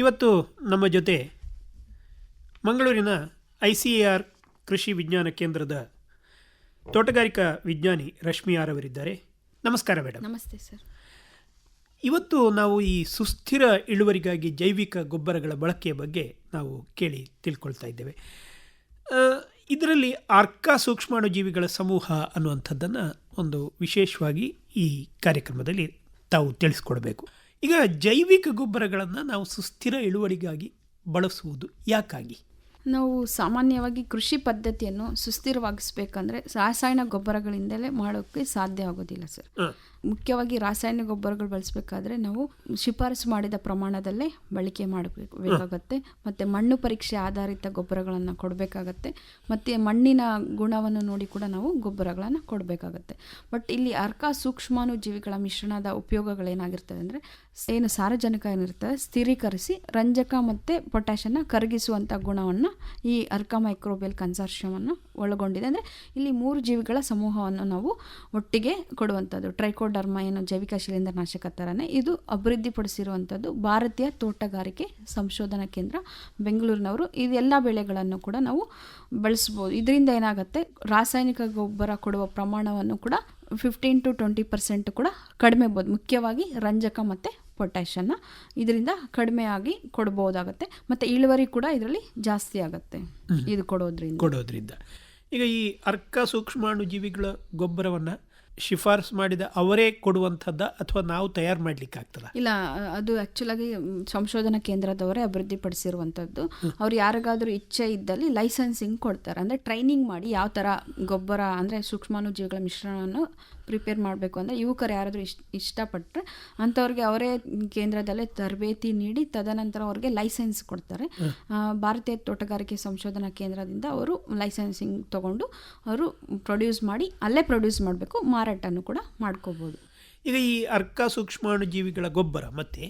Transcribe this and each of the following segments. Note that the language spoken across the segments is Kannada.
ಇವತ್ತು ನಮ್ಮ ಜೊತೆ ಮಂಗಳೂರಿನ ಐ ಸಿ ಎ ಆರ್ ಕೃಷಿ ವಿಜ್ಞಾನ ಕೇಂದ್ರದ ತೋಟಗಾರಿಕಾ ವಿಜ್ಞಾನಿ ರಶ್ಮಿ ಆರ್ ಅವರಿದ್ದಾರೆ. ನಮಸ್ಕಾರ ಮೇಡಮ್. ನಮಸ್ತೆ ಸರ್. ಇವತ್ತು ನಾವು ಈ ಸುಸ್ಥಿರ ಇಳುವರಿಗಾಗಿ ಜೈವಿಕ ಗೊಬ್ಬರಗಳ ಬಳಕೆಯ ಬಗ್ಗೆ ನಾವು ಕೇಳಿ ತಿಳ್ಕೊಳ್ತಾ ಇದ್ದೇವೆ. ಇದರಲ್ಲಿ ಇದರಲ್ಲಿ ಸೂಕ್ಷ್ಮಾಣು ಸೂಕ್ಷ್ಮಾಣುಜೀವಿಗಳ ಸಮೂಹ ಅನ್ನುವಂಥದ್ದನ್ನು ಒಂದು ವಿಶೇಷವಾಗಿ ಈ ಕಾರ್ಯಕ್ರಮದಲ್ಲಿ ತಾವು ತಿಳಿಸ್ಕೊಡ್ಬೇಕು. ಈಗ ಜೈವಿಕ ಗೊಬ್ಬರಗಳನ್ನು ನಾವು ಸುಸ್ಥಿರ ಇಳುವರಿಗಾಗಿ ಬಳಸುವುದು ಯಾಕಾಗಿ? ನಾವು ಸಾಮಾನ್ಯವಾಗಿ ಕೃಷಿ ಪದ್ಧತಿಯನ್ನು ಸುಸ್ಥಿರವಾಗಿಸ್ಬೇಕಂದ್ರೆ ರಾಸಾಯನಿಕ ಗೊಬ್ಬರಗಳಿಂದಲೇ ಮಾಡೋಕ್ಕೆ ಸಾಧ್ಯ ಆಗೋದಿಲ್ಲ ಸರ್. ಮುಖ್ಯವಾಗಿ ರಾಸಾಯನಿಕ ಗೊಬ್ಬರಗಳು ಬಳಸಬೇಕಾದ್ರೆ ನಾವು ಶಿಫಾರಸು ಮಾಡಿದ ಪ್ರಮಾಣದಲ್ಲೇ ಬಳಕೆ ಮಾಡಬೇಕು ಬೇಕಾಗುತ್ತೆ ಮತ್ತು ಮಣ್ಣು ಪರೀಕ್ಷೆ ಆಧಾರಿತ ಗೊಬ್ಬರಗಳನ್ನು ಕೊಡಬೇಕಾಗತ್ತೆ. ಮತ್ತು ಮಣ್ಣಿನ ಗುಣವನ್ನು ನೋಡಿ ಕೂಡ ನಾವು ಗೊಬ್ಬರಗಳನ್ನು ಕೊಡಬೇಕಾಗತ್ತೆ. ಬಟ್ ಇಲ್ಲಿ ಅರ್ಕ ಸೂಕ್ಷ್ಮಾಣು ಜೀವಿಗಳ ಮಿಶ್ರಣದ ಉಪಯೋಗಗಳೇನಾಗಿರ್ತದೆ ಅಂದರೆ ಏನು ಸಾರಜನಕ ಏನಿರ್ತದೆ ಸ್ಥಿರೀಕರಿಸಿ ರಂಜಕ ಮತ್ತು ಪೊಟ್ಯಾಷನ್ನ ಕರಗಿಸುವಂಥ ಗುಣವನ್ನು ಈ ಅರ್ಕ ಮೈಕ್ರೋಬಿಯಲ್ ಕನ್ಸಾರ್ಷಿಯಮನ್ನು ಒಳಗೊಂಡಿದೆ. ಅಂದರೆ ಇಲ್ಲಿ ಮೂರು ಜೀವಿಗಳ ಸಮೂಹವನ್ನು ನಾವು ಒಟ್ಟಿಗೆ ಕೊಡುವಂಥದ್ದು. ಟ್ರೈಕೋಡರ್ಮ ಏನು ಜೈವಿಕ ಶಿಲೀಂಧ್ರ ನಾಶಕ ಥರನೇ ಇದು ಅಭಿವೃದ್ಧಿಪಡಿಸಿರುವಂಥದ್ದು. ಭಾರತೀಯ ತೋಟಗಾರಿಕೆ ಸಂಶೋಧನಾ ಕೇಂದ್ರ ಬೆಂಗಳೂರಿನವರು ಇದೆಲ್ಲ ಬೆಳೆಗಳನ್ನು ಕೂಡ ನಾವು ಬಳಸ್ಬೋದು. ಇದರಿಂದ ಏನಾಗುತ್ತೆ? ರಾಸಾಯನಿಕ ಗೊಬ್ಬರ ಕೊಡುವ ಪ್ರಮಾಣವನ್ನು ಕೂಡ ಫಿಫ್ಟೀನ್ ಟು ಟ್ವೆಂಟಿ ಪರ್ಸೆಂಟ್ ಕೂಡ ಕಡಿಮೆ ಬೋದು ಮುಖ್ಯವಾಗಿ ರಂಜಕ ಮತ್ತು ಪೊಟ್ಯಾಷನ್ನ ಇದರಿಂದ ಕಡಿಮೆ ಆಗಿ ಕೊಡ್ಬೋದಾಗತ್ತೆ. ಮತ್ತು ಇಳುವರಿ ಕೂಡ ಇದರಲ್ಲಿ ಜಾಸ್ತಿ ಆಗುತ್ತೆ. ಇದು ಕೊಡೋದ್ರಿಂದ. ಕೊಡೋದ್ರಿಂದ. ಈಗ ಈ ಅರ್ಕ ಸೂಕ್ಷ್ಮಾಣು ಜೀವಿಗಳ ಗೊಬ್ಬರವನ್ನು ಶಿಫಾರಸು ಮಾಡಿದ ಅವರೇ ಕೊಡುವಂಥದ್ದ ಅಥವಾ ನಾವು ತಯಾರು ಮಾಡಲಿಕ್ಕಾಗ್ತದ ಇಲ್ಲ ಅದು ಆ್ಯಕ್ಚುಲಾಗಿ ಸಂಶೋಧನಾ ಕೇಂದ್ರದವರೇ ಅಭಿವೃದ್ಧಿಪಡಿಸಿರುವಂಥದ್ದು ಅವ್ರು ಯಾರಿಗಾದರೂ ಇಚ್ಛೆ ಇದ್ದಲ್ಲಿ ಲೈಸೆನ್ಸಿಂಗ್ ಕೊಡ್ತಾರೆ. ಅಂದರೆ ಟ್ರೈನಿಂಗ್ ಮಾಡಿ ಯಾವ ಥರ ಗೊಬ್ಬರ ಅಂದರೆ ಸೂಕ್ಷ್ಮಾಣುಜೀವಿಗಳ ಮಿಶ್ರಣವನ್ನು ಪ್ರಿಪೇರ್ ಮಾಡಬೇಕು ಅಂದರೆ ಯುವಕರು ಯಾರಾದರೂ ಇಷ್ಟ ಇಷ್ಟಪಟ್ಟರೆ ಅಂಥವ್ರಿಗೆ ಅವರೇ ಕೇಂದ್ರದಲ್ಲೇ ತರಬೇತಿ ನೀಡಿ ತದನಂತರ ಅವ್ರಿಗೆ ಲೈಸೆನ್ಸ್ ಕೊಡ್ತಾರೆ. ಭಾರತೀಯ ತೋಟಗಾರಿಕೆ ಸಂಶೋಧನಾ ಕೇಂದ್ರದಿಂದ ಅವರು ಲೈಸೆನ್ಸಿಂಗ್ ತಗೊಂಡು ಅವರು ಪ್ರೊಡ್ಯೂಸ್ ಮಾಡಿ ಅಲ್ಲೇ ಪ್ರೊಡ್ಯೂಸ್ ಮಾಡಬೇಕು ಮಾರಾಟನೂ ಕೂಡ ಮಾಡ್ಕೋಬೋದು. ಈಗ ಈ ಅರ್ಕ ಸೂಕ್ಷ್ಮಾಣುಜೀವಿಗಳ ಗೊಬ್ಬರ ಮತ್ತೆ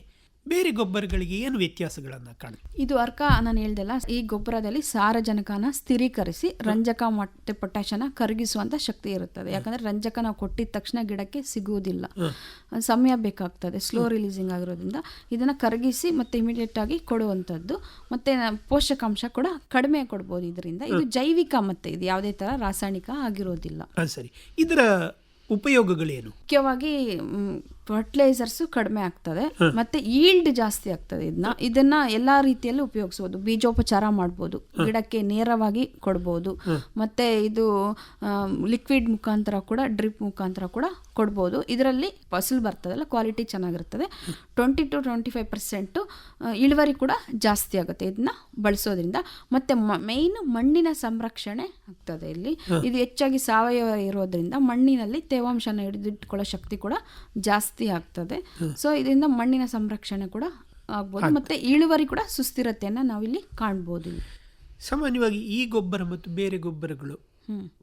ಬೇರೆ ಗೊಬ್ಬರಗಳಿಗೆ ಏನು ವ್ಯತ್ಯಾಸಗಳನ್ನು ಕಾಣುತ್ತೆ ಇದು ಅರ್ಕ ನಾನು ಹೇಳ್ದಲ್ಲ ಈ ಗೊಬ್ಬರದಲ್ಲಿ ಸಾರಜನಕನ ಸ್ಥಿರೀಕರಿಸಿ ರಂಜಕ ಮತ್ತೆ ಪೊಟ್ಯಾಷನ ಕರಗಿಸುವಂಥ ಶಕ್ತಿ ಇರುತ್ತದೆ. ಯಾಕಂದ್ರೆ ರಂಜಕ ನಾವು ಕೊಟ್ಟಿದ ತಕ್ಷಣ ಗಿಡಕ್ಕೆ ಸಿಗುವುದಿಲ್ಲ. ಸಮಯ ಬೇಕಾಗ್ತದೆ ಸ್ಲೋ ರಿಲೀಸಿಂಗ್ ಆಗಿರೋದ್ರಿಂದ. ಇದನ್ನು ಕರಗಿಸಿ ಮತ್ತೆ ಇಮಿಡಿಯೇಟ್ ಆಗಿ ಕೊಡುವಂಥದ್ದು ಮತ್ತೆ ಪೋಷಕಾಂಶ ಕೂಡ ಕಡಿಮೆ ಕೊಡ್ಬೋದು ಇದರಿಂದ. ಇದು ಜೈವಿಕ ಮತ್ತೆ ಇದು ಯಾವುದೇ ಥರ ರಾಸಾಯನಿಕ ಆಗಿರೋದಿಲ್ಲ. ಸರಿ. ಇದರ ಉಪಯೋಗಗಳೇನು? ಮುಖ್ಯವಾಗಿ ಫರ್ಟಿಲೈಸರ್ಸು ಕಡಿಮೆ ಆಗ್ತದೆ ಮತ್ತೆ ಈಲ್ಡ್ ಜಾಸ್ತಿ ಆಗ್ತದೆ ಇದನ್ನ ಇದನ್ನ ಎಲ್ಲಾ ರೀತಿಯಲ್ಲೂ ಉಪಯೋಗಿಸಬಹುದು ಬೀಜೋಪಚಾರ ಮಾಡ್ಬೋದು. ಗಿಡಕ್ಕೆ ನೇರವಾಗಿ ಕೊಡ್ಬೋದು. ಮತ್ತೆ ಇದು ಲಿಕ್ವಿಡ್ ಮುಖಾಂತರ ಕೂಡ ಡ್ರಿಪ್ ಮುಖಾಂತರ ಕೂಡ ಕೊಡ್ಬೋದು. ಇದರಲ್ಲಿ ಫಸಲು ಬರ್ತದಲ್ಲ ಕ್ವಾಲಿಟಿ ಚೆನ್ನಾಗಿರ್ತದೆ. Twenty two twenty five percent ಇಳುವರಿ ಕೂಡ ಜಾಸ್ತಿ ಆಗುತ್ತೆ ಇದನ್ನ ಬಳಸೋದ್ರಿಂದ. ಮತ್ತೆ ಮೇಯ್ನ್ ಮಣ್ಣಿನ ಸಂರಕ್ಷಣೆ ಆಗ್ತದೆ ಇಲ್ಲಿ. ಇದು ಹೆಚ್ಚಾಗಿ ಸಾವಯವ ಇರೋದ್ರಿಂದ ಮಣ್ಣಿನಲ್ಲಿ ತೇವಾಂಶನ ಹಿಡಿದಿಟ್ಕೊಳ್ಳೋ ಶಕ್ತಿ ಕೂಡ ಜಾಸ್ತಿ ಆಗ್ತದೆ. ಸೊ ಇದರಿಂದ ಮಣ್ಣಿನ ಸಂರಕ್ಷಣೆ ಕೂಡ ಆಗ್ಬೋದು. ಮತ್ತೆ ಇಳುವರಿ ಕೂಡ ಸುಸ್ಥಿರತೆಯನ್ನು ನಾವಿಲ್ಲಿ ಕಾಣ್ಬೋದು ಇಲ್ಲಿ. ಸಾಮಾನ್ಯವಾಗಿ ಈ ಗೊಬ್ಬರ ಮತ್ತು ಬೇರೆ ಗೊಬ್ಬರಗಳು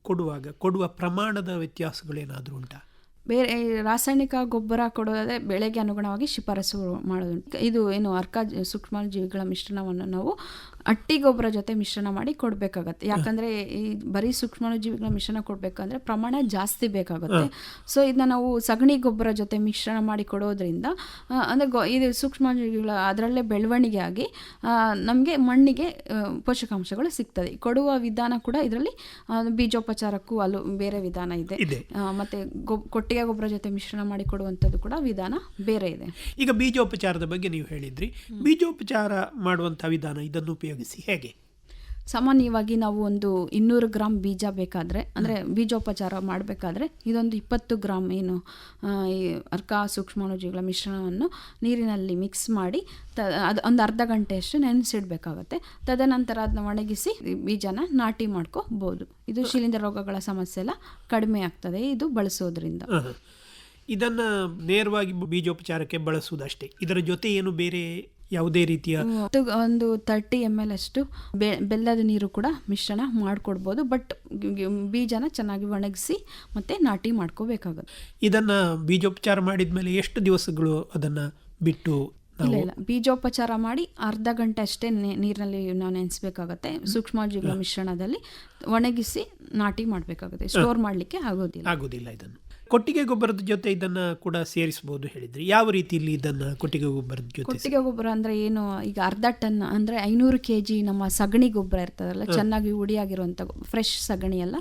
ಕೊಡುವಾಗ ಕೊಡುವ ಪ್ರಮಾಣದ ವ್ಯತ್ಯಾಸಗಳೇನಾದರೂ ಉಂಟಾ? ಬೇರೆ ರಾಸಾಯನಿಕ ಗೊಬ್ಬರ ಕೊಡೋದೇ ಬೆಳೆಗೆ ಅನುಗುಣವಾಗಿ ಶಿಫಾರಸು ಮಾಡೋದು. ಇದು ಏನು ಅರ್ಕ ಸೂಕ್ಷ್ಮ ಜೀವಿಗಳ ಮಿಶ್ರಣವನ್ನು ನಾವು ಅಟ್ಟಿ ಗೊಬ್ಬರ ಜೊತೆ ಮಿಶ್ರಣ ಮಾಡಿ ಕೊಡಬೇಕಾಗತ್ತೆ. ಯಾಕಂದರೆ ಈ ಬರೀ ಸೂಕ್ಷ್ಮ ಜೀವಿಗಳ ಮಿಶ್ರಣ ಕೊಡಬೇಕಂದ್ರೆ ಪ್ರಮಾಣ ಜಾಸ್ತಿ ಬೇಕಾಗುತ್ತೆ. ಸೊ ಇದನ್ನ ನಾವು ಸಗಣಿ ಗೊಬ್ಬರ ಜೊತೆ ಮಿಶ್ರಣ ಮಾಡಿ ಕೊಡೋದ್ರಿಂದ ಅಂದ್ರೆ ಗೊ ಇದು ಸೂಕ್ಷ್ಮ ಜೀವಿಗಳ ಅದರಲ್ಲೇ ಬೆಳವಣಿಗೆ ಆಗಿ ನಮಗೆ ಮಣ್ಣಿಗೆ ಪೋಷಕಾಂಶಗಳು ಸಿಗ್ತದೆ. ಕೊಡುವ ವಿಧಾನ ಕೂಡ ಇದರಲ್ಲಿ ಬೀಜೋಪಚಾರಕ್ಕೂ ಅಲ್ಲೂ ಬೇರೆ ವಿಧಾನ ಇದೆ. ಮತ್ತೆ ಗೊ ಕೊಟ್ಟಿಗೆ ಗೊಬ್ಬರ ಜೊತೆ ಮಿಶ್ರಣ ಮಾಡಿ ಕೊಡುವಂಥದ್ದು ಕೂಡ ವಿಧಾನ ಬೇರೆ ಇದೆ. ಈಗ ಬೀಜೋಪಚಾರದ ಬಗ್ಗೆ ನೀವು ಹೇಳಿದ್ರಿ. ಬೀಜೋಪಚಾರ ಮಾಡುವಂತಹ ವಿಧಾನ ಇದನ್ನು ಉಪಯೋಗಿಸಿ ಹೇಗೆ? ಸಾಮಾನ್ಯವಾಗಿ ನಾವು ಒಂದು ಇನ್ನೂರು ಗ್ರಾಮ್ ಬೀಜ ಬೇಕಾದರೆ ಅಂದರೆ ಬೀಜೋಪಚಾರ ಮಾಡಬೇಕಾದ್ರೆ ಇದೊಂದು ಇಪ್ಪತ್ತು ಗ್ರಾಮ್ ಏನು ಈ ಅರ್ಕ ಸೂಕ್ಷ್ಮಾಣುಜೀವಿಗಳ ಮಿಶ್ರಣವನ್ನು ನೀರಿನಲ್ಲಿ ಮಿಕ್ಸ್ ಮಾಡಿ ತ ಅದು ಒಂದು ಅರ್ಧ ಗಂಟೆಯಷ್ಟು ನೆನೆಸಿಡ್ಬೇಕಾಗತ್ತೆ. ತದನಂತರ ಅದನ್ನ ಒಣಗಿಸಿ ಬೀಜನ ನಾಟಿ ಮಾಡ್ಕೋಬೋದು. ಇದು ಶಿಲೀಂಧ್ರ ರೋಗಗಳ ಸಮಸ್ಯೆ ಎಲ್ಲ ಕಡಿಮೆ ಆಗ್ತದೆ ಇದು ಬಳಸೋದ್ರಿಂದ. ಇದನ್ನು ನೇರವಾಗಿ ಬೀಜೋಪಚಾರಕ್ಕೆ ಬಳಸುವುದಷ್ಟೇ. ಇದರ ಜೊತೆ ಏನು ಬೇರೆ ಯಾವುದೇ ರೀತಿಯ ಒಂದು ತರ್ಟಿ ಎಂ ಎಲ್ ಅಷ್ಟು ಬೆಲ್ಲದ ನೀರು ಕೂಡ ಮಿಶ್ರಣ ಮಾಡಿಕೊಡ್ಬೋದು. ಬಟ್ ಬೀಜನ ಚೆನ್ನಾಗಿ ಒಣಗಿಸಿ ಮತ್ತೆ ನಾಟಿ ಮಾಡ್ಕೋಬೇಕಾಗುತ್ತೆ. ಇದನ್ನ ಬೀಜೋಪಚಾರ ಮಾಡಿದ ಮೇಲೆ ಎಷ್ಟು ದಿವಸಗಳು ಅದನ್ನ ಬಿಟ್ಟು ಇಲ್ಲ ಇಲ್ಲ. ಬೀಜೋಪಚಾರ ಮಾಡಿ ಅರ್ಧ ಗಂಟೆ ಅಷ್ಟೇ ನೀರಿನಲ್ಲಿ ನಾವು ನೆನೆಸ್ಬೇಕಾಗತ್ತೆ. ಸೂಕ್ಷ್ಮಜೀವಿಗಳ ಮಿಶ್ರಣದಲ್ಲಿ ಒಣಗಿಸಿ ನಾಟಿ ಮಾಡಬೇಕಾಗುತ್ತೆ. ಸ್ಟೋರ್ ಮಾಡಲಿಕ್ಕೆ ಆಗೋದಿಲ್ಲ. ಆಗೋದಿಲ್ಲ ಇದನ್ನು. ಕೊಟ್ಟಿಗೆ ಗೊಬ್ಬರದ ಜೊತೆ ಇದನ್ನ ಕೂಡ ಸೇರಿಸಬಹುದು ಹೇಳಿದ್ರಿ. ಯಾವ ರೀತಿಯಲ್ಲಿ ಇದನ್ನ ಕೊಟ್ಟಿಗೆ ಗೊಬ್ಬರದ ಜೊತೆ ಕೊಟ್ಟಿಗೆ ಗೊಬ್ಬರ ಅಂದ್ರೆ ಏನು ಈಗ ಅರ್ಧ ಟನ್ ಅಂದ್ರೆ ಐನೂರು ಕೆಜಿ ನಮ್ಮ ಸಗಣಿ ಗೊಬ್ಬರ ಇರ್ತದಲ್ಲ ಚೆನ್ನಾಗಿ ಉಡಿಯಾಗಿರುವಂತ ಫ್ರೆಶ್ ಸಗಣಿ ಎಲ್ಲ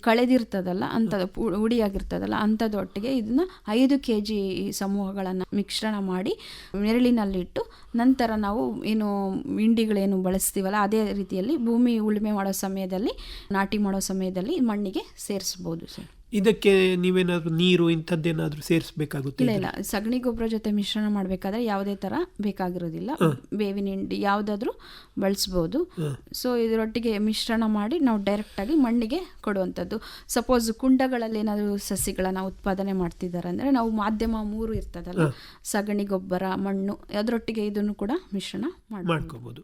ಕಳೆದಿರ್ತದಲ್ಲ ಅಂತ ಉಡಿಯಾಗಿರ್ತದಲ್ಲ ಅಂತದೊಟ್ಟಿಗೆ ಇದನ್ನ ಐದು ಕೆಜಿ ಸಮೂಹಗಳನ್ನು ಮಿಶ್ರಣ ಮಾಡಿ ನೆರಳಿನಲ್ಲಿಟ್ಟು ನಂತರ ನಾವು ಏನು ಹಿಂಡಿಗಳೇನು ಬಳಸ್ತೀವಲ್ಲ ಅದೇ ರೀತಿಯಲ್ಲಿ ಭೂಮಿ ಉಳುಮೆ ಮಾಡೋ ಸಮಯದಲ್ಲಿ ನಾಟಿ ಮಾಡೋ ಸಮಯದಲ್ಲಿ ಮಣ್ಣಿಗೆ ಸೇರಿಸ್ಬೋದು ಸರ್. ಇದಕ್ಕೆ ನೀವೇನಾದ್ರೂ ನೀರು ಇಂಥದ್ದೇನಾದ್ರೂ ಸೇರಿಸಬೇಕಾಗುತ್ತೆ ಇಲ್ಲ ಇಲ್ಲ. ಸಗಣಿ ಗೊಬ್ಬರ ಜೊತೆ ಮಿಶ್ರಣ ಮಾಡಬೇಕಾದ್ರೆ ಯಾವುದೇ ಥರ ಬೇಕಾಗಿರೋದಿಲ್ಲ. ಬೇವಿನ ಹಿಂಡಿ ಯಾವುದಾದ್ರೂ ಬಳಸ್ಬೋದು. ಸೊ ಇದರೊಟ್ಟಿಗೆ ಮಿಶ್ರಣ ಮಾಡಿ ನಾವು ಡೈರೆಕ್ಟಾಗಿ ಮಣ್ಣಿಗೆ ಕೊಡುವಂಥದ್ದು. ಸಪೋಸ್ ಕುಂಡಗಳಲ್ಲಿ ಏನಾದರೂ ಸಸಿಗಳನ್ನು ಉತ್ಪಾದನೆ ಮಾಡ್ತಿದ್ದಾರೆ ಅಂದರೆ ನಾವು ಮಾಧ್ಯಮ ಮೂರು ಇರ್ತದಲ್ಲ ಸಗಣಿ ಗೊಬ್ಬರ ಮಣ್ಣು ಅದರೊಟ್ಟಿಗೆ ಇದನ್ನು ಕೂಡ ಮಿಶ್ರಣ ಮಾಡಿ ಮಾಡ್ಕೋಬಹುದು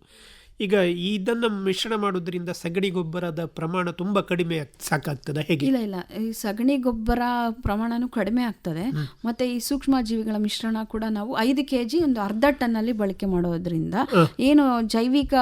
ಈಗ ಇದನ್ನ ಮಿಶ್ರಣ ಮಾಡೋದ್ರಿಂದ ಸಗಣಿ ಗೊಬ್ಬರದ ಪ್ರಮಾಣ ತುಂಬಾ ಕಡಿಮೆ ಸಾಕಾಗ್ತದೆ ಹೇಗೆ? ಇಲ್ಲ ಇಲ್ಲ. ಈ ಸಗಣಿ ಗೊಬ್ಬರ ಪ್ರಮಾಣನೂ ಕಡಿಮೆ ಆಗ್ತದೆ. ಮತ್ತೆ ಈ ಸೂಕ್ಷ್ಮ ಜೀವಿಗಳ ಮಿಶ್ರಣ ಕೂಡ ನಾವು ಐದು ಕೆ ಜಿ ಒಂದು ಅರ್ಧ ಟನ್ನಲ್ಲಿ ಬಳಕೆ ಮಾಡೋದ್ರಿಂದ ಏನು ಜೈವಿಕ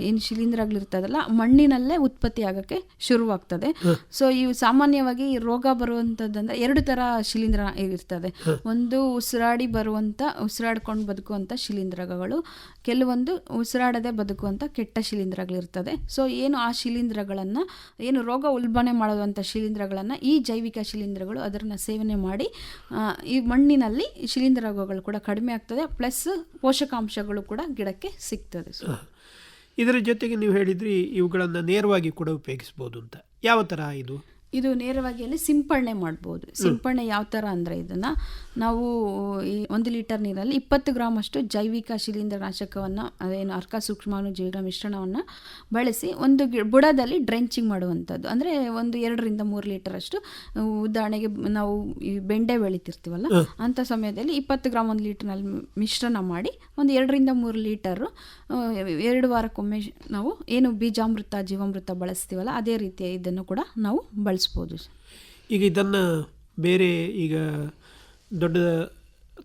ಏನು ಶಿಲೀಂಧ್ರಗಳಿರ್ತದಲ್ಲ ಮಣ್ಣಿನಲ್ಲೇ ಉತ್ಪತ್ತಿ ಆಗಕ್ಕೆ ಶುರುವಾಗ್ತದೆ. ಸೊ ಇವು ಸಾಮಾನ್ಯವಾಗಿ ರೋಗ ಬರುವಂಥದ್ದಂದ್ರೆ ಎರಡು ತರ ಶಿಲೀಂಧ್ರ ಇರ್ತದೆ. ಒಂದು ಉಸಿರಾಡಿ ಬರುವಂತ ಉಸಿರಾಡ್ಕೊಂಡು ಬದುಕುವಂತ ಶಿಲೀಂಧ್ರಗಳು ಕೆಲವೊಂದು ಉಸಿರಾಡದೆ ಬದುಕುವಂತ ಕೆಟ್ಟ ಶಿಲೀಂಧ್ರಗಳಿರ್ತದೆ. ಸೊ ಏನು ಆ ಶಿಲೀಂಧ್ರಗಳನ್ನು, ಏನು ರೋಗ ಉಲ್ಬಣೆ ಮಾಡುವಂಥ ಶಿಲೀಂಧ್ರಗಳನ್ನು ಈ ಜೈವಿಕ ಶಿಲೀಂಧ್ರಗಳು ಅದನ್ನು ಸೇವನೆ ಮಾಡಿ ಈ ಮಣ್ಣಿನಲ್ಲಿ ಶಿಲೀಂಧ್ರ ರೋಗಗಳು ಕೂಡ ಕಡಿಮೆ ಆಗ್ತದೆ, ಪ್ಲಸ್ ಪೋಷಕಾಂಶಗಳು ಕೂಡ ಗಿಡಕ್ಕೆ ಸಿಗ್ತದೆ. ಸೊ ಇದರ ಜೊತೆಗೆ ನೀವು ಹೇಳಿದ್ರಿ ಇವುಗಳನ್ನು ನೇರವಾಗಿ ಕೂಡ ಉಪಯೋಗಿಸ್ಬೋದು ಅಂತ. ಯಾವ ಥರ ಇದು? ಇದು ನೇರವಾಗಿ ಅಲ್ಲಿ ಸಿಂಪರಣೆ ಮಾಡ್ಬೋದು. ಸಿಂಪರಣೆ ಯಾವ ಥರ ಅಂದರೆ ಇದನ್ನು ನಾವು ಈ ಒಂದು ಲೀಟರ್ ನೀರಲ್ಲಿ ಇಪ್ಪತ್ತು ಗ್ರಾಮ್ ಅಷ್ಟು ಜೈವಿಕ ಶಿಲೀಂಧ್ರನಾಶಕವನ್ನು ಅದೇನು ಅರ್ಕ ಸೂಕ್ಷ್ಮಾಣು ಜೀವಿಗಳ ಮಿಶ್ರಣವನ್ನು ಬಳಸಿ ಒಂದು ಬುಡದಲ್ಲಿ ಡ್ರೆಂಚಿಂಗ್ ಮಾಡುವಂಥದ್ದು. ಅಂದರೆ ಒಂದು ಎರಡರಿಂದ ಮೂರು ಲೀಟರ್ ಅಷ್ಟು ಉದಾಹರಣೆಗೆ ನಾವು ಈ ಬೆಂಡೆ ಬೆಳಿತಿರ್ತೀವಲ್ಲ ಅಂಥ ಸಮಯದಲ್ಲಿ ಇಪ್ಪತ್ತು ಗ್ರಾಮ್ ಒಂದು ಲೀಟರ್ನಲ್ಲಿ ಮಿಶ್ರಣ ಮಾಡಿ ಒಂದು ಎರಡರಿಂದ ಮೂರು ಲೀಟರು ಎರಡು ವಾರಕ್ಕೊಮ್ಮೆ ನಾವು ಏನು ಬೀಜಾಮೃತ ಜೀವಾಮೃತ ಬಳಸ್ತೀವಲ್ಲ ಅದೇ ರೀತಿಯ ಇದನ್ನು ಕೂಡ ನಾವು ಬಳಸ್ಬೋದು ಈಗ ಇದನ್ನು ಬೇರೆ ಈಗ ದೊಡ್ಡ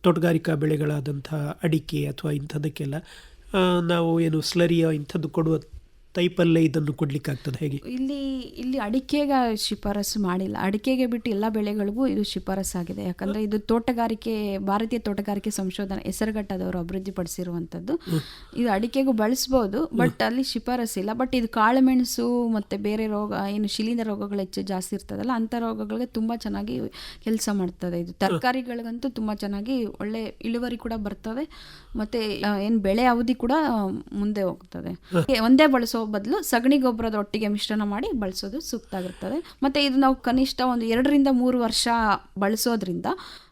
ತೋಟಗಾರಿಕಾ ಬೆಳೆಗಳಾದಂಥ ಅಡಿಕೆ ಅಥವಾ ಇಂಥದಕ್ಕೆಲ್ಲ ನಾವು ಏನು ಸ್ಲರಿಯ ಇಂಥದ್ದು ಕೊಡುವ ಟೈಪಲ್ಲೇ ಇದನ್ನು ಕೊಡ್ಲಿಕ್ಕಾಗ್ತದೆ ಹೇಗೆ? ಇಲ್ಲಿ ಇಲ್ಲಿ ಅಡಿಕೆಗೆ ಶಿಫಾರಸು ಮಾಡಿಲ್ಲ. ಅಡಿಕೆಗೆ ಬಿಟ್ಟು ಎಲ್ಲ ಬೆಳೆಗಳಿಗೂ ಇದು ಶಿಫಾರಸಾಗಿದೆ ಯಾಕಂದ್ರೆ ಇದು ತೋಟಗಾರಿಕೆ ಭಾರತೀಯ ತೋಟಗಾರಿಕೆ ಸಂಶೋಧನಾ ಹೆಸರುಘಟ್ಟದವರು ಅಭಿವೃದ್ಧಿಪಡಿಸಿರುವಂಥದ್ದು. ಇದು ಅಡಿಕೆಗೂ ಬಳಸ್ಬೋದು ಬಟ್ ಅಲ್ಲಿ ಶಿಫಾರಸ್ಸಿಲ್ಲ ಬಟ್ ಇದು ಕಾಳುಮೆಣಸು ಮತ್ತು ಬೇರೆ ರೋಗ ಏನು ಶಿಲೀಂಧ್ರ ರೋಗಗಳು ಹೆಚ್ಚು ಜಾಸ್ತಿ ಇರ್ತದಲ್ಲ ಅಂಥ ರೋಗಗಳಿಗೆ ತುಂಬ ಚೆನ್ನಾಗಿ ಕೆಲಸ ಮಾಡ್ತದೆ ಇದು. ತರಕಾರಿಗಳಿಗಂತೂ ತುಂಬ ಚೆನ್ನಾಗಿ ಒಳ್ಳೆ ಇಳುವರಿ ಕೂಡ ಬರ್ತದೆ ಮತ್ತು ಏನು ಬೆಳೆ ಅವಧಿ ಕೂಡ ಮುಂದೆ ಹೋಗ್ತದೆ. ಒಂದೇ ಬಳಸೋ ಬದಲು ಸಗಣಿ ಗೊಬ್ಬರದ ಒಟ್ಟಿಗೆ ಮಿಶ್ರಣ ಮಾಡಿ ಬಳಸೋದು ಸೂಕ್ತ ಆಗಿರ್ತದೆ ಮತ್ತು ಇದು ನಾವು ಕನಿಷ್ಠ ಒಂದು ಎರಡರಿಂದ ಮೂರು ವರ್ಷ ಬಳಸೋದ್ರಿಂದ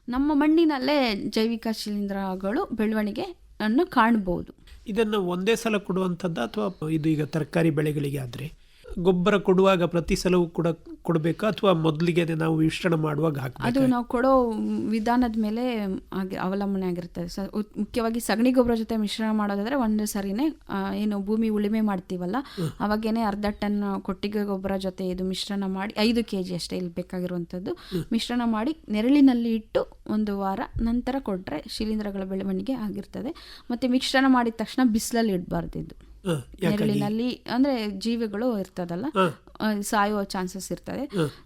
ನಮ್ಮ ಮಣ್ಣಿನಲ್ಲೇ ಜೈವಿಕ ಶಿಲೀಂಧ್ರಗಳು ಬೆಳವಣಿಗೆ ಅನ್ನು ಕಾಣ್ಬೋದು. ಇದನ್ನು ಒಂದೇ ಸಲ ಕೊಡುವಂಥದ್ದು ಅಥವಾ ಇದು ಈಗ ತರಕಾರಿ ಬೆಳೆಗಳಿಗೆ ಆದರೆ? ಗೊಬ್ಬರ ಕೊಡುವಾಗ ಪ್ರತಿ ಸಲವೂ ಕೂಡ ಕೊಡಬೇಕಾ? ಅಥವಾ ಮೊದಲಿಗೆ ನಾವು ಮಿಶ್ರಣ ಮಾಡುವಾಗ ಅದು ನಾವು ಕೊಡೋ ವಿಧಾನದ ಮೇಲೆ ಆಗಿ ಅವಲಂಬನೆ ಆಗಿರ್ತದೆ ಸ ಮುಖ್ಯವಾಗಿ ಸಗಣಿ ಗೊಬ್ಬರ ಜೊತೆ ಮಿಶ್ರಣ ಮಾಡೋದಾದ್ರೆ ಒಂದು ಸರಿನೇ ಏನು ಭೂಮಿ ಉಳುಮೆ ಮಾಡ್ತೀವಲ್ಲ ಅವಾಗೇನೆ ಅರ್ಧ ಟನ್ ಕೊಟ್ಟಿಗೆ ಗೊಬ್ಬರ ಜೊತೆ ಇದು ಮಿಶ್ರಣ ಮಾಡಿ ಐದು ಕೆ ಜಿ ಅಷ್ಟೇ ಇಲ್ಲಿ ಬೇಕಾಗಿರುವಂಥದ್ದು ಮಿಶ್ರಣ ಮಾಡಿ ನೆರಳಿನಲ್ಲಿ ಇಟ್ಟು ಒಂದು ವಾರ ನಂತರ ಕೊಟ್ಟರೆ ಶಿಲೀಂಧ್ರಗಳ ಬೆಳವಣಿಗೆ ಆಗಿರ್ತದೆ. ಮತ್ತು ಮಿಶ್ರಣ ಮಾಡಿದ ತಕ್ಷಣ ಬಿಸಿಲಲ್ಲಿ ಇಡಬಾರ್ದಿದ್ದು ನೆರಳಿನಲ್ಲಿ ಅಂದ್ರೆ ಜೀವಿಗಳು ಇರ್ತದಲ್ಲ ಸಾಯುವ ಚಾನ್ಸಸ್ ಇರ್ತದೆ.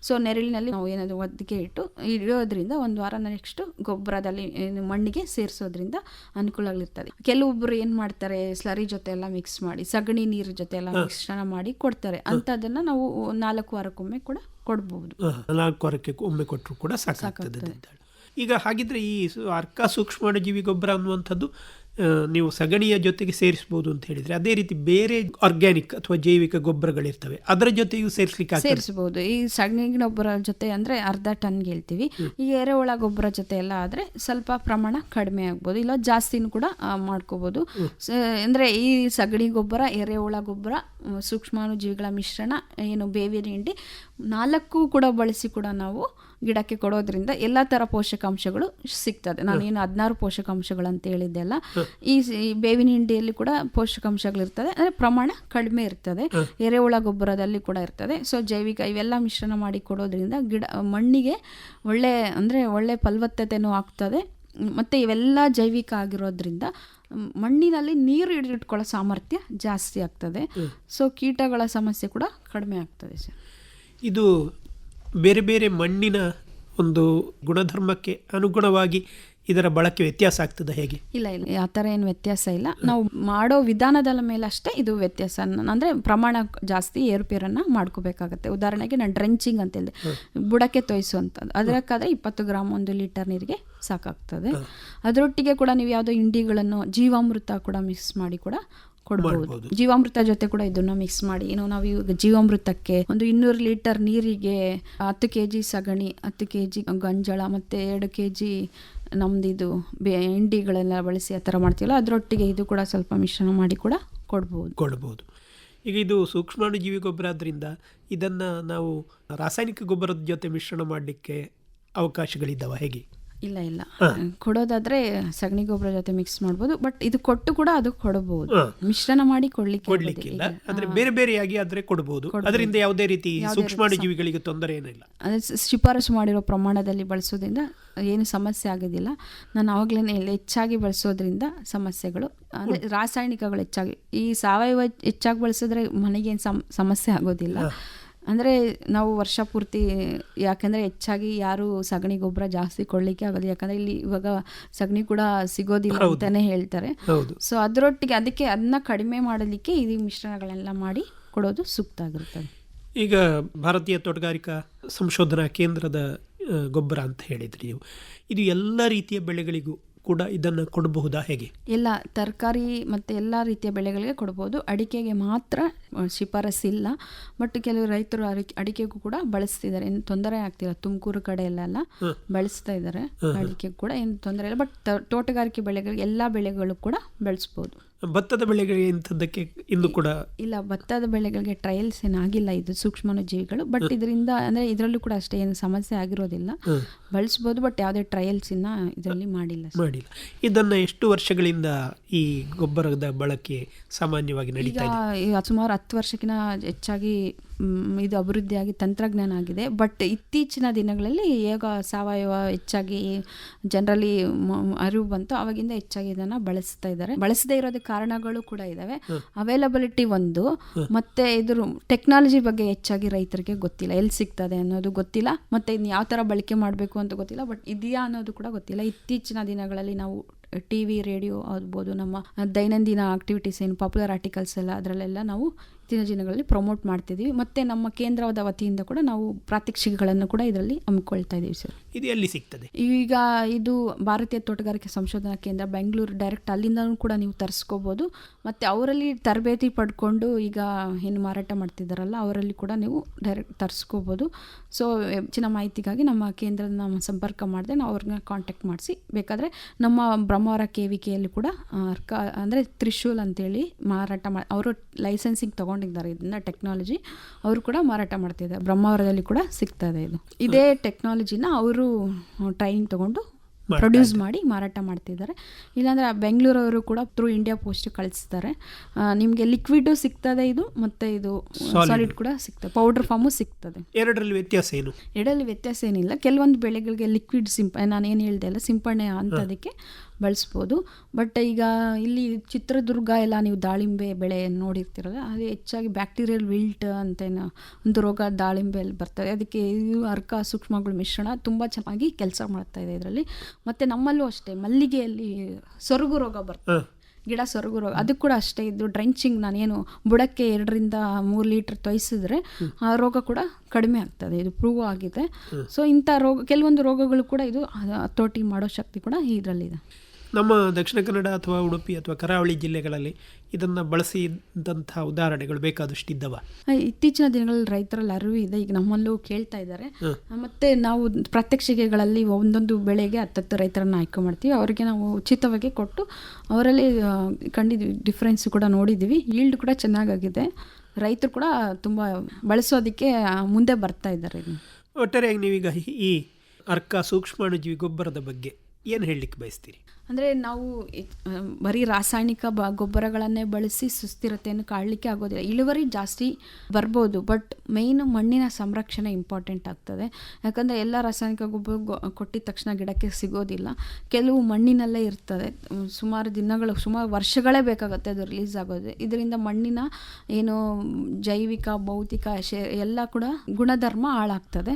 ಸೊ ನೆರಳಿನಲ್ಲಿ ನಾವು ಏನಾದ್ರು ಒದ್ದಿಗೆ ಇಟ್ಟು ಇಡೋದ್ರಿಂದ ಒಂದು ವಾರ ನೆಕ್ಸ್ಟ್ ಗೊಬ್ಬರದಲ್ಲಿ ಮಣ್ಣಿಗೆ ಸೇರಿಸೋದ್ರಿಂದ ಅನುಕೂಲಗಳಿರ್ತದೆ. ಕೆಲವೊಬ್ಬರು ಏನ್ ಮಾಡ್ತಾರೆ ಸ್ಲರಿ ಜೊತೆ ಎಲ್ಲ ಮಿಕ್ಸ್ ಮಾಡಿ ಸಗಣಿ ನೀರು ಜೊತೆ ಎಲ್ಲ ಮಿಶ್ರಣ ಮಾಡಿ ಕೊಡ್ತಾರೆ. ಅಂತದನ್ನ ನಾವು ನಾಲ್ಕು ವಾರಕ್ಕೊಮ್ಮೆ ಕೂಡ ಕೊಡ್ಬೋದು. ನಾಲ್ಕು ವಾರಕ್ಕೆ ಒಮ್ಮೆ ಕೊಟ್ಟರು ಕೂಡ ಸಾಕಾಗ್ತದೆ ಈಗ ಹಾಗಿದ್ರೆ ಈ ಅರ್ಕ ಸೂಕ್ಷ್ಮ ಸೂಕ್ಷ್ಮಾಣುಜೀವಿ ಗೊಬ್ಬರ ಅನ್ನುವಂಥದ್ದು ನೀವು ಸಗಣಿಯ ಜೊತೆಗೆ ಸೇರಿಸಬಹುದು ಅಂತ ಹೇಳಿದ್ರೆ ಅದೇ ರೀತಿ ಬೇರೆ ಆರ್ಗ್ಯಾನಿಕ್ ಅಥವಾ ಜೈವಿಕ ಗೊಬ್ಬರಗಳಿರ್ತವೆ. ಅದರ ಜೊತೆಯೂ ಸೇರಿಸಲಿಕ್ಕೆ ಸೇರಿಸಬಹುದು. ಈ ಸಗಣಿ ಗೊಬ್ಬರ ಜೊತೆ ಅಂದ್ರೆ ಅರ್ಧ ಟನ್ ಹೇಳ್ತೀವಿ. ಈ ಎರೆಹುಳ ಗೊಬ್ಬರ ಜೊತೆ ಎಲ್ಲ ಆದ್ರೆ ಸ್ವಲ್ಪ ಪ್ರಮಾಣ ಕಡಿಮೆ ಆಗ್ಬೋದು. ಇಲ್ಲ ಜಾಸ್ತಿನೂ ಕೂಡ ಮಾಡ್ಕೋಬಹುದು ಅಂದ್ರೆ ಈ ಸಗಣಿ ಗೊಬ್ಬರ ಎರೆಹುಳ ಗೊಬ್ಬರ ಸೂಕ್ಷ್ಮಾನು ಸೂಕ್ಷ್ಮಾಣು ಜೀವಿಗಳ ಮಿಶ್ರಣ ಏನು ಬೇವಿನ ಹಿಂಡಿ ನಾಲ್ಕು ಕೂಡ ಬಳಸಿ ಕೂಡ ನಾವು ಗಿಡಕ್ಕೆ ಕೊಡೋದ್ರಿಂದ ಎಲ್ಲ ಥರ ಪೋಷಕಾಂಶಗಳು ಸಿಗ್ತದೆ. ನಾನು ಏನು ಹದಿನಾರು ಪೋಷಕಾಂಶಗಳು ಅಂತ ಹೇಳಿದ್ದೆ ಅಲ್ಲ ಈ ಬೇವಿನ ಹಿಂಡಿಯಲ್ಲಿ ಕೂಡ ಪೋಷಕಾಂಶಗಳಿರ್ತದೆ ಅಂದರೆ ಪ್ರಮಾಣ ಕಡಿಮೆ ಇರ್ತದೆ. ಎರೆಹುಳ ಗೊಬ್ಬರದಲ್ಲಿ ಕೂಡ ಇರ್ತದೆ. ಸೊ ಜೈವಿಕ ಇವೆಲ್ಲ ಮಿಶ್ರಣ ಮಾಡಿ ಕೊಡೋದ್ರಿಂದ ಗಿಡ ಮಣ್ಣಿಗೆ ಒಳ್ಳೆ ಅಂದರೆ ಒಳ್ಳೆ ಫಲವತ್ತತೆನೂ ಆಗ್ತದೆ. ಮತ್ತು ಇವೆಲ್ಲ ಜೈವಿಕ ಆಗಿರೋದ್ರಿಂದ ಮಣ್ಣಿನಲ್ಲಿ ನೀರು ಹಿಡಿದಿಟ್ಕೊಳ್ಳೋ ಸಾಮರ್ಥ್ಯ ಜಾಸ್ತಿ ಆಗ್ತದೆ. ಸೊ ಕೀಟಗಳ ಸಮಸ್ಯೆ ಕೂಡ ಕಡಿಮೆ ಆಗ್ತದೆ ಸರ್. ಇದು ಬೇರೆ ಬೇರೆ ಮಣ್ಣಿನ ಒಂದು ಗುಣಧರ್ಮಕ್ಕೆ ಅನುಗುಣವಾಗಿ ಇದರ ಬಳಕೆ ವ್ಯತ್ಯಾಸ ಆಗ್ತದೆ ಹೇಗೆ? ಇಲ್ಲ ಇಲ್ಲ ಆ ಥರ ಏನು ವ್ಯತ್ಯಾಸ ಇಲ್ಲ. ನಾವು ಮಾಡೋ ವಿಧಾನದ ಮೇಲೆ ಅಷ್ಟೇ ಇದು ವ್ಯತ್ಯಾಸ. ಅಂದರೆ ಪ್ರಮಾಣ ಜಾಸ್ತಿ ಏರುಪೇರನ್ನು ಮಾಡ್ಕೋಬೇಕಾಗತ್ತೆ. ಉದಾಹರಣೆಗೆ ನಾನು ಡ್ರೆಂಚಿಂಗ್ ಅಂತ ಹೇಳಿದೆ ಬುಡಕ್ಕೆ ತೊಯಿಸುವಂಥದ್ದು. ಅದಕ್ಕಾದರೆ ಇಪ್ಪತ್ತು ಗ್ರಾಮ್ ಒಂದು ಲೀಟರ್ ನೀರಿಗೆ ಸಾಕಾಗ್ತದೆ. ಅದರೊಟ್ಟಿಗೆ ಕೂಡ ನೀವು ಯಾವುದೋ ಇಂಡಿಗಳನ್ನು ಜೀವಾಮೃತ ಕೂಡ ಮಿಕ್ಸ್ ಮಾಡಿ ಕೂಡ ಕೊಡ್ಬೋದು. ಜೀವಾಮೃತ ಜೊತೆ ಕೂಡ ಇದನ್ನ ಮಿಕ್ಸ್ ಮಾಡಿ. ಏನೋ ನಾವು ಇವಾಗ ಜೀವಾಮೃತಕ್ಕೆ ಒಂದು ಇನ್ನೂರು ಲೀಟರ್ ನೀರಿಗೆ ಹತ್ತು ಕೆ ಜಿ ಸಗಣಿ ಹತ್ತು ಕೆ ಜಿ ಗಂಜಳ ಮತ್ತು ಎರಡು ಕೆ ಜಿ ನಮ್ದು ಇದು ಬೆ ಇಂಡಿಗಳೆಲ್ಲ ಬಳಸಿ ಆ ಥರ ಮಾಡ್ತೀವಲ್ಲ ಅದರೊಟ್ಟಿಗೆ ಇದು ಕೂಡ ಸ್ವಲ್ಪ ಮಿಶ್ರಣ ಮಾಡಿ ಕೂಡ ಕೊಡ್ಬೋದು. ಕೊಡ್ಬೋದು. ಈಗ ಇದು ಸೂಕ್ಷ್ಮಾಣುಜೀವಿ ಗೊಬ್ಬರ ಆದ್ದರಿಂದ ಇದನ್ನು ನಾವು ರಾಸಾಯನಿಕ ಗೊಬ್ಬರದ ಜೊತೆ ಮಿಶ್ರಣ ಮಾಡಲಿಕ್ಕೆ ಅವಕಾಶಗಳಿದ್ದಾವೆ ಹೇಗೆ? ಇಲ್ಲ ಇಲ್ಲ. ಕೊಡೋದಾದ್ರೆ ಸಗಣಿ ಗೊಬ್ಬರ ಜೊತೆ ಮಿಕ್ಸ್ ಮಾಡ್ಬೋದು. ಬಟ್ ಇದು ಕೊಟ್ಟು ಕೂಡ ಅದು ಕೊಡಬಹುದು ಮಿಶ್ರಣ ಮಾಡಿ ಕೊಡ್ಲಿಕ್ಕೆ ಕೊಡ್ಲಿಕ್ಕಿಲ್ಲ. ಅಂದ್ರೆ ಬೇರೆ ಬೇರೆಯಾಗಿ ಆದ್ರೆ ಕೊಡಬಹುದು ಅದರಿಂದ ಯಾವುದೇ ರೀತಿ ಸೂಕ್ಷ್ಮಾಣುಜೀವಿಗಳಿಗೆ ತೊಂದರೆ ಏನಿಲ್ಲ ಅದೇ ಶಿಫಾರಸು ಮಾಡಿರೋ ಪ್ರಮಾಣದಲ್ಲಿ ಬಳಸೋದ್ರಿಂದ ಏನು ಸಮಸ್ಯೆ ಆಗೋದಿಲ್ಲ. ನಾನು ಆವಾಗಲೇ ಹೆಚ್ಚಾಗಿ ಬಳಸೋದ್ರಿಂದ ಸಮಸ್ಯೆಗಳು. ಅಂದರೆ ರಾಸಾಯನಿಕಗಳು ಹೆಚ್ಚಾಗಿ ಈ ಸಾವಯವ ಹೆಚ್ಚಾಗಿ ಬಳಸಿದ್ರೆ ಮನೆಗೇನು ಸಮ್ ಸಮಸ್ಯೆ ಆಗೋದಿಲ್ಲ. ಅಂದರೆ ನಾವು ವರ್ಷ ಪೂರ್ತಿ ಯಾಕೆಂದರೆ ಹೆಚ್ಚಾಗಿ ಯಾರು ಸಗಣಿ ಗೊಬ್ಬರ ಜಾಸ್ತಿ ಕೊಡಲಿಕ್ಕೆ ಆಗೋದು ಯಾಕಂದರೆ ಇಲ್ಲಿ ಇವಾಗ ಸಗಣಿ ಕೂಡ ಸಿಗೋದಿಲ್ಲ ಅಂತಲೇ ಹೇಳ್ತಾರೆ. ಹೌದು. ಸೊ ಅದರೊಟ್ಟಿಗೆ ಅದಕ್ಕೆ ಅದನ್ನ ಕಡಿಮೆ ಮಾಡಲಿಕ್ಕೆ ಈ ಮಿಶ್ರಣಗಳೆಲ್ಲ ಮಾಡಿ ಕೊಡೋದು ಸೂಕ್ತ ಆಗಿರುತ್ತದೆ ಈಗ ಭಾರತೀಯ ತೋಟಗಾರಿಕಾ ಸಂಶೋಧನಾ ಕೇಂದ್ರದ ಗೊಬ್ಬರ ಅಂತ ಹೇಳಿದ್ರಿ ನೀವು. ಇದು ಎಲ್ಲ ರೀತಿಯ ಬೆಳೆಗಳಿಗೂ ಕೂಡ ಇದನ್ನು ಕೊಡಬಹುದಾ ಹೇಗೆ? ಎಲ್ಲ ತರಕಾರಿ ಮತ್ತು ಎಲ್ಲ ರೀತಿಯ ಬೆಳೆಗಳಿಗೆ ಕೊಡ್ಬೋದು. ಅಡಿಕೆಗೆ ಮಾತ್ರ ಶಿಫಾರಸ್ ಇಲ್ಲ ಬಟ್ ಕೆಲವು ರೈತರು ಅಡಿಕೆ ಅಡಿಕೆಗೂ ಕೂಡ ಬಳಸ್ತಿದ್ದಾರೆ. ಏನು ತೊಂದರೆ ಆಗ್ತಿಲ್ಲ. ತುಮಕೂರು ಕಡೆ ಎಲ್ಲ ಬಳಸ್ತಾ ಇದ್ದಾರೆ. ಅಡಿಕೆ ಕೂಡ ಏನು ತೊಂದರೆ ಇಲ್ಲ. ಬಟ್ ತೋಟಗಾರಿಕೆ ಬೆಳೆಗಳಿಗೆ ಎಲ್ಲ ಬೆಳೆಗಳು ಕೂಡ ಬೆಳೆಸ್ಬೋದು. ಭತ್ತದ ಬೆಳೆಗಳಿಗೆ ಇಂಥದ್ದಕ್ಕೆ ಇಂದು ಕೂಡ ಇಲ್ಲ ಭತ್ತದ ಬೆಳೆಗಳಿಗೆ ಟ್ರಯಲ್ಸ್ ಏನಾಗಿಲ್ಲ ಇದು ಸೂಕ್ಷ್ಮಾಣುಜೀವಿಗಳು ಬಟ್ ಇದರಿಂದ ಅಂದರೆ ಇದರಲ್ಲೂ ಕೂಡ ಅಷ್ಟೇ ಏನು ಸಮಸ್ಯೆ ಆಗಿರೋದಿಲ್ಲ. ಬಳಸ್ಬೋದು ಬಟ್ ಯಾವುದೇ ಟ್ರಯಲ್ಸ್ ಇನ್ನ ಇದರಲ್ಲಿ ಮಾಡಿಲ್ಲ ಮಾಡಿಲ್ಲ. ಇದನ್ನು ಎಷ್ಟು ವರ್ಷಗಳಿಂದ ಈ ಗೊಬ್ಬರದ ಬಳಕೆ ಸಾಮಾನ್ಯವಾಗಿ ನಡೀತಾ ಇದೆ? ಸುಮಾರು ಹತ್ತು ವರ್ಷಕ್ಕಿಂತ ಹೆಚ್ಚಾಗಿ ಇದು ಅಭಿವೃದ್ಧಿಯಾಗಿ ತಂತ್ರಜ್ಞಾನ ಆಗಿದೆ. ಬಟ್ ಇತ್ತೀಚಿನ ದಿನಗಳಲ್ಲಿ ಯೋಗ ಸಾವಯವ ಹೆಚ್ಚಾಗಿ ಜನರಲ್ಲಿ ಅರಿವು ಬಂತು. ಅವಾಗಿಂದ ಹೆಚ್ಚಾಗಿ ಇದನ್ನ ಬಳಸ್ತಾ ಇದ್ದಾರೆ. ಬಳಸದೇ ಇರೋದ ಕಾರಣಗಳು ಕೂಡ ಇದಾವೆ. ಅವೈಲಬಿಲಿಟಿ ಒಂದು. ಮತ್ತೆ ಇದ್ರ ಟೆಕ್ನಾಲಜಿ ಬಗ್ಗೆ ಹೆಚ್ಚಾಗಿ ರೈತರಿಗೆ ಗೊತ್ತಿಲ್ಲ. ಎಲ್ಲಿ ಸಿಗ್ತದೆ ಅನ್ನೋದು ಗೊತ್ತಿಲ್ಲ. ಮತ್ತೆ ಇನ್ನು ಯಾವ ಥರ ಬಳಕೆ ಮಾಡಬೇಕು ಅಂತ ಗೊತ್ತಿಲ್ಲ. ಬಟ್ ಇದೆಯಾ ಅನ್ನೋದು ಕೂಡ ಗೊತ್ತಿಲ್ಲ. ಇತ್ತೀಚಿನ ದಿನಗಳಲ್ಲಿ ನಾವು ಟಿ ವಿ ರೇಡಿಯೋ ಆಗ್ಬೋದು, ನಮ್ಮ ದೈನಂದಿನ ಆಕ್ಟಿವಿಟೀಸ್ ಏನು ಪಾಪ್ಯುಲರ್ ಆರ್ಟಿಕಲ್ಸ್ ಎಲ್ಲ ಅದರಲ್ಲೆಲ್ಲ ನಾವು ದಿನ ದಿನಗಳಲ್ಲಿ ಪ್ರಮೋಟ್ ಮಾಡ್ತಿದ್ದೀವಿ ಮತ್ತು ನಮ್ಮ ಕೇಂದ್ರದ ವತಿಯಿಂದ ಕೂಡ ನಾವು ಪ್ರಾತ್ಯಕ್ಷಿಕೆಗಳನ್ನು ಕೂಡ ಇದರಲ್ಲಿ ಹಮ್ಮಿಕೊಳ್ತಾ ಇದ್ದೀವಿ ಸರ್. ಇದು ಎಲ್ಲಿ ಸಿಗ್ತದೆ? ಈಗ ಇದು ಭಾರತೀಯ ತೋಟಗಾರಿಕೆ ಸಂಶೋಧನಾ ಕೇಂದ್ರ ಬೆಂಗಳೂರು ಡೈರೆಕ್ಟ್ ಅಲ್ಲಿಂದನೂ ಕೂಡ ನೀವು ತರಿಸ್ಕೋಬೋದು. ಮತ್ತು ಅವರಲ್ಲಿ ತರಬೇತಿ ಪಡ್ಕೊಂಡು ಈಗ ಏನು ಮಾರಾಟ ಮಾಡ್ತಿದ್ದಾರಲ್ಲ ಅವರಲ್ಲಿ ಕೂಡ ನೀವು ಡೈರೆಕ್ಟ್ ತರಿಸ್ಕೋಬೋದು. ಸೊ ಹೆಚ್ಚಿನ ಮಾಹಿತಿಗಾಗಿ ನಮ್ಮ ಕೇಂದ್ರದ ನಮ್ಮ ಸಂಪರ್ಕ ಮಾಡಿದೆ ನಾವು ಅವ್ರನ್ನ ಕಾಂಟ್ಯಾಕ್ಟ್ ಮಾಡಿಸಿ, ಬೇಕಾದರೆ ನಮ್ಮ ಬ್ರಹ್ಮಾವರ ಕೆ ವಿ ಕೆಯಲ್ಲಿ ಕೂಡ ಅರ್ಕ, ಅಂದರೆ ತ್ರಿಶೂಲ್ ಅಂತೇಳಿ ಮಾರಾಟ ಮಾಡಿ ಅವರು ಲೈಸೆನ್ಸಿಂಗ್ ತೊಗೊಂಡಿದ್ದಾರೆ ಇದನ್ನ ಟೆಕ್ನಾಲಜಿ ಅವರು ಕೂಡ ಮಾರಾಟ ಮಾಡ್ತಿದ್ದಾರೆ. ಬ್ರಹ್ಮವರದಲ್ಲಿ ಕೂಡ ಸಿಗ್ತದೆ ಇದು. ಇದೇ ಟೆಕ್ನಾಲಜಿನ ಅವರು ಟ್ರೈನಿಂಗ್ ತಗೊಂಡು ಪ್ರೊಡ್ಯೂಸ್ ಮಾಡಿ ಮಾರಾಟ ಮಾಡ್ತಿದ್ದಾರೆ. ಇಲ್ಲಾಂದರೆ ಬೆಂಗಳೂರವರು ಕೂಡ ಥ್ರೂ ಇಂಡಿಯಾ ಪೋಸ್ಟ್ ಕಳಿಸ್ತಾರೆ ನಿಮಗೆ ಲಿಕ್ವಿಡು ಸಿಗ್ತದೆ ಇದು ಮತ್ತೆ ಇದು ಸಾಲಿಡ್ ಕೂಡ ಸಿಗ್ತದೆ. ಪೌಡರ್ ಫಾರ್ಮು ಸಿಗ್ತದೆ. ಎರಡರಲ್ಲಿ ವ್ಯತ್ಯಾಸ ಏನು? ಎರಡರಲ್ಲಿ ವ್ಯತ್ಯಾಸ ಏನಿಲ್ಲ. ಕೆಲವೊಂದು ಬೆಳೆಗಳಿಗೆ ಲಿಕ್ವಿಡ್ ಸಿಂಪ ನಾನು ಏನು ಹೇಳ್ದೆ ಅಲ್ಲ ಸಿಂಪಡಣೆ ಅಂಥದಕ್ಕೆ ಬಳಸ್ಬೋದು. ಬಟ್ ಈಗ ಇಲ್ಲಿ ಚಿತ್ರದುರ್ಗ ಎಲ್ಲ ನೀವು ದಾಳಿಂಬೆ ಬೆಳೆ ನೋಡಿರ್ತಿರಲ್ಲ ಅದು ಹೆಚ್ಚಾಗಿ ಬ್ಯಾಕ್ಟೀರಿಯಲ್ ವಿಲ್ಟ್ ಅಂತ ಏನೋ ಒಂದು ರೋಗ ದಾಳಿಂಬೆಯಲ್ಲಿ ಬರ್ತದೆ. ಅದಕ್ಕೆ ಇದು ಅರ್ಕ ಸೂಕ್ಷ್ಮಗಳು ಮಿಶ್ರಣ ತುಂಬ ಚೆನ್ನಾಗಿ ಕೆಲಸ ಮಾಡ್ತಾ ಇದೆ ಇದರಲ್ಲಿ. ಮತ್ತು ನಮ್ಮಲ್ಲೂ ಅಷ್ಟೇ ಮಲ್ಲಿಗೆಯಲ್ಲಿ ಸೊರಗು ರೋಗ ಬರ್ತದೆ. ಗಿಡ ಸೊರಗು ರೋಗ ಅದು ಕೂಡ ಅಷ್ಟೇ ಇದು ಡ್ರೆಂಚಿಂಗ್ ನಾನೇನು ಬುಡಕ್ಕೆ ಎರಡರಿಂದ ಮೂರು ಲೀಟ್ರ್ ತೊಯಿಸಿದ್ರೆ ಆ ರೋಗ ಕೂಡ ಕಡಿಮೆ ಆಗ್ತದೆ. ಇದು ಪ್ರೂವ್ ಆಗಿದೆ. ಸೊ ಇಂಥ ರೋಗ ಕೆಲವೊಂದು ರೋಗಗಳು ಕೂಡ ಇದು ಹತೋಟಿ ಮಾಡೋ ಶಕ್ತಿ ಕೂಡ ಇದರಲ್ಲಿದೆ. ನಮ್ಮ ದಕ್ಷಿಣ ಕನ್ನಡ ಅಥವಾ ಉಡುಪಿ ಅಥವಾ ಕರಾವಳಿ ಜಿಲ್ಲೆಗಳಲ್ಲಿ ಇದನ್ನು ಬಳಸಿದಂತಹ ಉದಾಹರಣೆಗಳು ಬೇಕಾದಷ್ಟಿದ್ದವ ಇದ್ದವ. ಇತ್ತೀಚಿನ ದಿನಗಳಲ್ಲಿ ರೈತರಲ್ಲಿ ಅರಿವು ಇದೆ. ಈಗ ನಮ್ಮಲ್ಲೂ ಕೇಳ್ತಾ ಇದ್ದಾರೆ. ಮತ್ತೆ ನಾವು ಪ್ರಾತ್ಯಕ್ಷಿಕೆಗಳಲ್ಲಿ ಒಂದೊಂದು ಬೆಳೆಗೆ ಹತ್ತತ್ತು ರೈತರನ್ನು ಆಯ್ಕೆ ಮಾಡ್ತೀವಿ. ಅವರಿಗೆ ನಾವು ಉಚಿತವಾಗಿ ಕೊಟ್ಟು ಅವರಲ್ಲಿ ಕಂಡಿದ್ವಿ ಡಿಫ್ರೆನ್ಸ್ ಕೂಡ ನೋಡಿದ್ದೀವಿ. ಈಲ್ಡ್ ಕೂಡ ಚೆನ್ನಾಗಾಗಿದೆ. ರೈತರು ಕೂಡ ತುಂಬ ಬಳಸೋದಕ್ಕೆ ಮುಂದೆ ಬರ್ತಾ ಇದ್ದಾರೆ. ಒಟ್ಟಾರೆಯಾಗಿ ನೀವೀಗ ಈ ಅರ್ಕ ಸೂಕ್ಷ್ಮಾಣುಜೀವಿ ಗೊಬ್ಬರದ ಬಗ್ಗೆ ಏನು ಹೇಳಲಿಕ್ಕೆ ಬಯಸ್ತೀರಿ? ಅಂದರೆ ನಾವು ಬರೀ ರಾಸಾಯನಿಕ ಬ, ಗೊಬ್ಬರಗಳನ್ನೇ ಬಳಸಿ ಸುಸ್ಥಿರತೆಯನ್ನು ಕಾಡಲಿಕ್ಕೆ ಆಗೋದಿಲ್ಲ. ಇಳುವರಿ ಜಾಸ್ತಿ ಬರ್ಬೋದು, ಬಟ್ ಮೇಯ್ನ್ ಮಣ್ಣಿನ ಸಂರಕ್ಷಣೆ ಇಂಪಾರ್ಟೆಂಟ್ ಆಗ್ತದೆ. ಯಾಕಂದರೆ ಎಲ್ಲ ರಾಸಾಯನಿಕ ಗೊಬ್ಬರ ಕೊಟ್ಟಿದ ತಕ್ಷಣ ಗಿಡಕ್ಕೆ ಸಿಗೋದಿಲ್ಲ. ಕೆಲವು ಮಣ್ಣಿನಲ್ಲೇ ಇರ್ತದೆ. ಸುಮಾರು ದಿನಗಳು, ಸುಮಾರು ವರ್ಷಗಳೇ ಬೇಕಾಗುತ್ತೆ ಅದು ರಿಲೀಸ್ ಆಗೋದು. ಇದರಿಂದ ಮಣ್ಣಿನ ಏನು ಜೈವಿಕ, ಭೌತಿಕ, ಶೇ, ಎಲ್ಲ ಕೂಡ ಗುಣಧರ್ಮ ಹಾಳಾಗ್ತದೆ.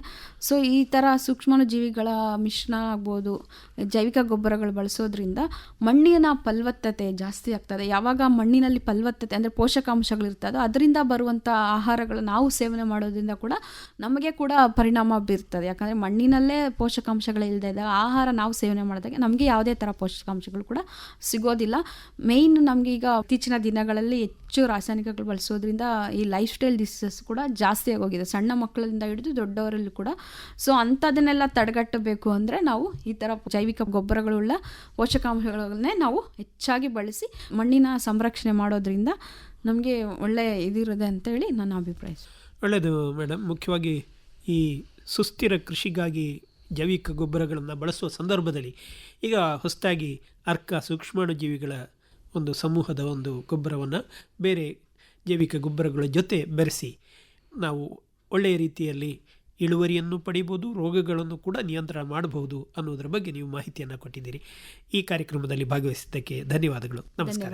ಸೊ ಈ ಥರ ಸೂಕ್ಷ್ಮಾಣುಜೀವಿಗಳ ಮಿಶ್ರಣ ಆಗ್ಬೋದು, ಜೈವಿಕ ಗೊಬ್ಬರಗಳು ಬಳಸೋದ್ರಿಂದ ಮಣ್ಣಿನ ಫಲವತ್ತತೆ ಜಾಸ್ತಿ ಆಗ್ತದೆ. ಯಾವಾಗ ಮಣ್ಣಿನಲ್ಲಿ ಫಲವತ್ತತೆ ಅಂದರೆ ಪೋಷಕಾಂಶಗಳಿರ್ತದೋ ಅದರಿಂದ ಬರುವಂಥ ಆಹಾರಗಳು ನಾವು ಸೇವನೆ ಮಾಡೋದ್ರಿಂದ ಕೂಡ ನಮಗೆ ಕೂಡ ಪರಿಣಾಮ ಬೀರ್ತದೆ. ಯಾಕಂದರೆ ಮಣ್ಣಿನಲ್ಲೇ ಪೋಷಕಾಂಶಗಳು ಇಲ್ಲದೆ ಇದ್ದಾಗ ಆಹಾರ ನಾವು ಸೇವನೆ ಮಾಡಿದಾಗ ನಮಗೆ ಯಾವುದೇ ಥರ ಪೋಷಕಾಂಶಗಳು ಕೂಡ ಸಿಗೋದಿಲ್ಲ. ಮೇಯ್ನ್ ನಮಗೆ ಈಗ ಇತ್ತೀಚಿನ ದಿನಗಳಲ್ಲಿ ಹೆಚ್ಚು ರಾಸಾಯನಿಕಗಳು ಬಳಸೋದ್ರಿಂದ ಈ ಲೈಫ್ ಸ್ಟೈಲ್ ಡಿಸೀಸಸ್ ಕೂಡ ಜಾಸ್ತಿ ಆಗೋಗಿದೆ. ಸಣ್ಣ ಮಕ್ಕಳಿಂದ ಹಿಡಿದು ದೊಡ್ಡವರಲ್ಲೂ ಕೂಡ. ಸೊ ಅಂಥದನ್ನೆಲ್ಲ ತಡೆಗಟ್ಟಬೇಕು ಅಂದರೆ ನಾವು ಈ ಥರ ಜೈವಿಕ ಗೊಬ್ಬರಗಳುಳ್ಳ ಪೋಷಕಾಂಶಗಳನ್ನೇ ನಾವು ಹೆಚ್ಚಾಗಿ ಬಳಸಿ ಮಣ್ಣಿನ ಸಂರಕ್ಷಣೆ ಮಾಡೋದ್ರಿಂದ ನಮಗೆ ಒಳ್ಳೆ ಇದಿರುತ್ತೆ ಅಂತೇಳಿ ನನ್ನ ಅಭಿಪ್ರಾಯ. ಒಳ್ಳೆಯದು ಮೇಡಮ್. ಮುಖ್ಯವಾಗಿ ಈ ಸುಸ್ಥಿರ ಕೃಷಿಗಾಗಿ ಜೈವಿಕ ಗೊಬ್ಬರಗಳನ್ನು ಬಳಸುವ ಸಂದರ್ಭದಲ್ಲಿ ಈಗ ಹೊಸದಾಗಿ ಅರ್ಕ ಸೂಕ್ಷ್ಮಾಣುಜೀವಿಗಳ ಒಂದು ಸಮೂಹದ ಒಂದು ಗೊಬ್ಬರವನ್ನು ಬೇರೆ ಜೈವಿಕ ಗೊಬ್ಬರಗಳ ಜೊತೆ ಬೆರೆಸಿ ನಾವು ಒಳ್ಳೆಯ ರೀತಿಯಲ್ಲಿ ಇಳುವರಿಯನ್ನು ಪಡಿಬೋದು, ರೋಗಗಳನ್ನು ಕೂಡ ನಿಯಂತ್ರಣ ಮಾಡಬಹುದು ಅನ್ನೋದರ ಬಗ್ಗೆ ನೀವು ಮಾಹಿತಿಯನ್ನು ಕೊಟ್ಟಿದ್ದೀರಿ. ಈ ಕಾರ್ಯಕ್ರಮದಲ್ಲಿ ಭಾಗವಹಿಸಿದ್ದಕ್ಕೆ ಧನ್ಯವಾದಗಳು. ನಮಸ್ಕಾರ.